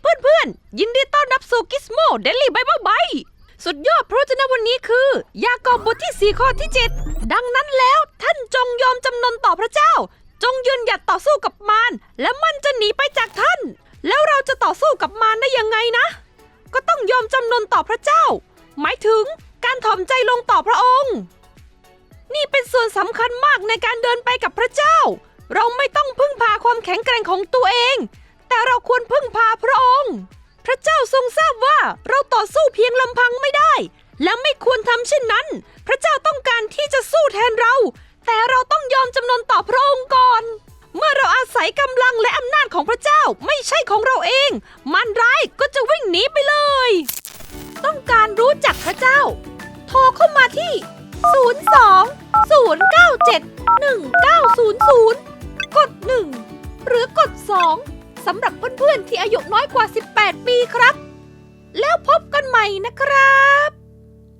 เพื่อนๆ ยินดีต้อนรับสู่กิสโมเดลี่ใบใบสุดยอดพระฉะนั้นวันนี้คือ ยากอบบทที่ 4 ข้อที่ 7 ดังนั้นแล้วท่านจงยอมจำนนต่อพระเจ้า จงยืนหยัดต่อสู้กับมารและมันจะหนีไปจากท่าน แล้วเราจะต่อสู้กับมารได้ยังไงนะ ก็ต้องยอมจำนนต่อพระเจ้า หมายถึงการถ่อมใจลงต่อพระองค์ นี่เป็นส่วนสำคัญมากในการเดินไปกับพระเจ้า เราไม่ต้องพึ่งพาความแข็งแกร่งของตัวเอง แต่เราควรพึ่งพาพระองค์ พระเจ้าทรงทราบว่าเราต่อสู้เพียงลำพังไม่ได้ และไม่ควรทำเช่นนั้น พระเจ้าต้องการที่จะสู้แทนเรา แต่เราต้องยอมจำนนต่อพระองค์ก่อน เมื่อเราอาศัยกำลังและอำนาจของพระเจ้าไม่ใช่ของเราเอง มันร้ายก็จะวิ่งหนีไปเลย ต้องการรู้จักพระเจ้า โทรเข้ามาที่ 02 097 1900 กด 1 หรือกด 2 สำหรับเพื่อนๆที่อายุน้อยกว่า 18 ปีครับ แล้วพบกันใหม่นะครับ